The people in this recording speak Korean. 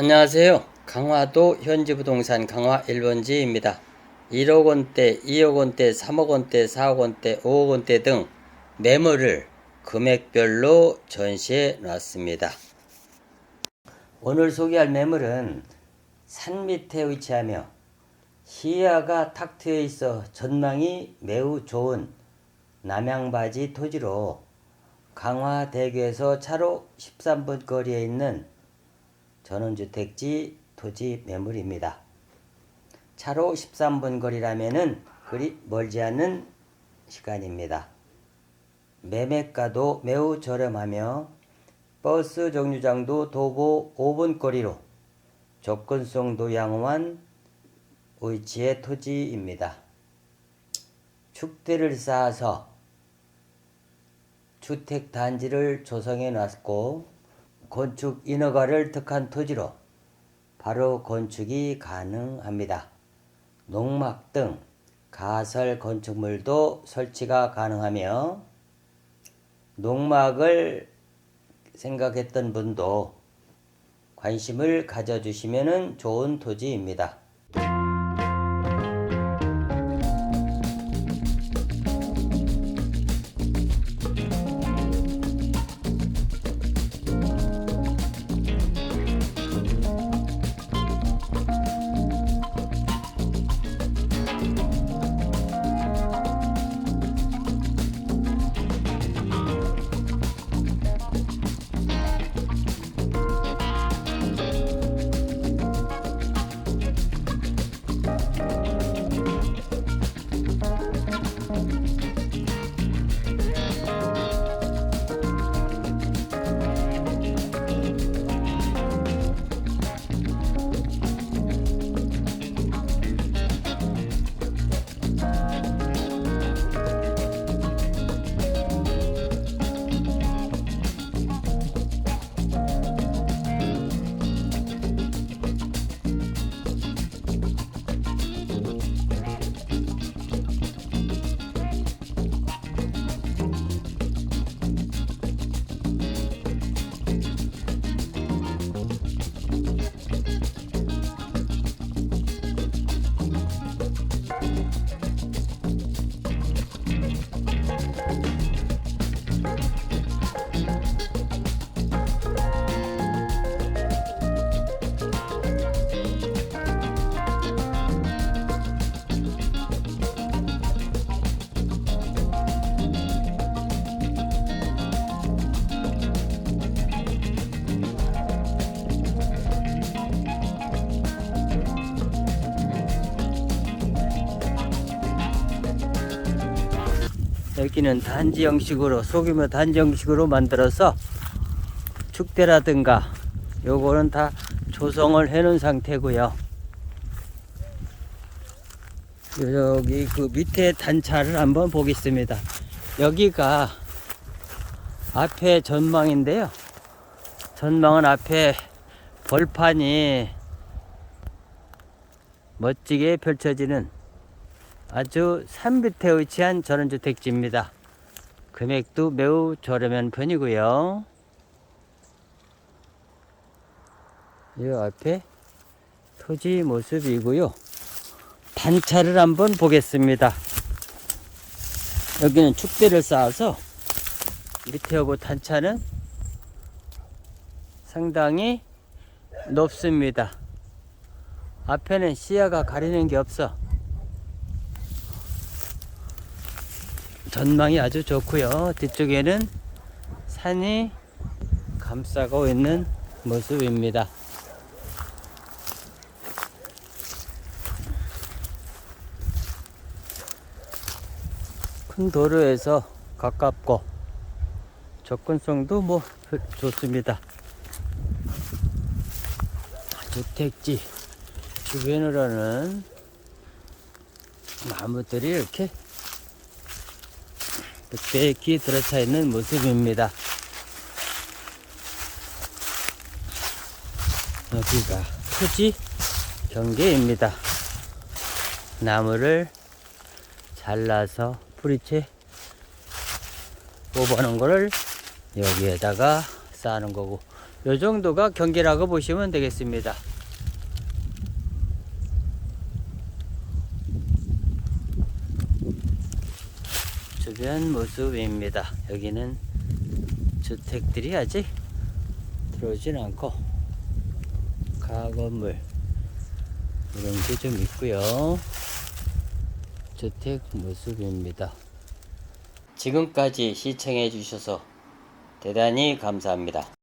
안녕하세요. 강화도 현지 부동산 강화 1번지입니다. 1억 원대, 2억 원대, 3억 원대, 4억 원대, 5억 원대 등 매물을 금액별로 전시해 놨습니다. 오늘 소개할 매물은 산 밑에 위치하며 시야가 탁 트여 있어 전망이 매우 좋은 남양바지 토지로 강화대교에서 차로 13분 거리에 있는 전원주택지 토지 매물입니다. 차로 13분 거리라면은 그리 멀지 않는 시간입니다. 매매가도 매우 저렴하며 버스 정류장도 도보 5분 거리로 접근성도 양호한 위치의 토지입니다. 축대를 쌓아서 주택 단지를 조성해 놨고 건축 인허가를 득한 토지로 바로 건축이 가능합니다. 농막 등 가설 건축물도 설치가 가능하며 농막을 생각했던 분도 관심을 가져주시면 좋은 토지입니다. 여기는 단지 형식으로 소규모 단지 형식으로 만들어서 축대라든가 요거는 다 조성을 해 놓은 상태고요. 여기 그 밑에 단차를 한번 보겠습니다. 여기가 앞에 전망인데요. 전망은 앞에 벌판이 멋지게 펼쳐지는 아주 산 밑에 위치한 전원주택지입니다. 금액도 매우 저렴한 편이고요. 이 앞에 토지 모습이고요. 단차를 한번 보겠습니다. 여기는 축대를 쌓아서 밑에 오고 단차는 상당히 높습니다. 앞에는 시야가 가리는 게 없어 전망이 아주 좋고요. 뒤쪽에는 산이 감싸고 있는 모습입니다. 큰 도로에서 가깝고 접근성도 뭐 좋습니다. 주택지 주변으로는 나무들이 이렇게 빽빽히 들어차 있는 모습입니다. 여기가 토지 경계입니다. 나무를 잘라서 뿌리채 뽑아놓은 거를 여기에다가 쌓는 거고 요 정도가 경계라고 보시면 되겠습니다. 주변 모습입니다. 여기는 주택들이 아직 들어오진 않고 가건물 이런 게 좀 있고요. 주택 모습입니다. 지금까지 시청해 주셔서 대단히 감사합니다.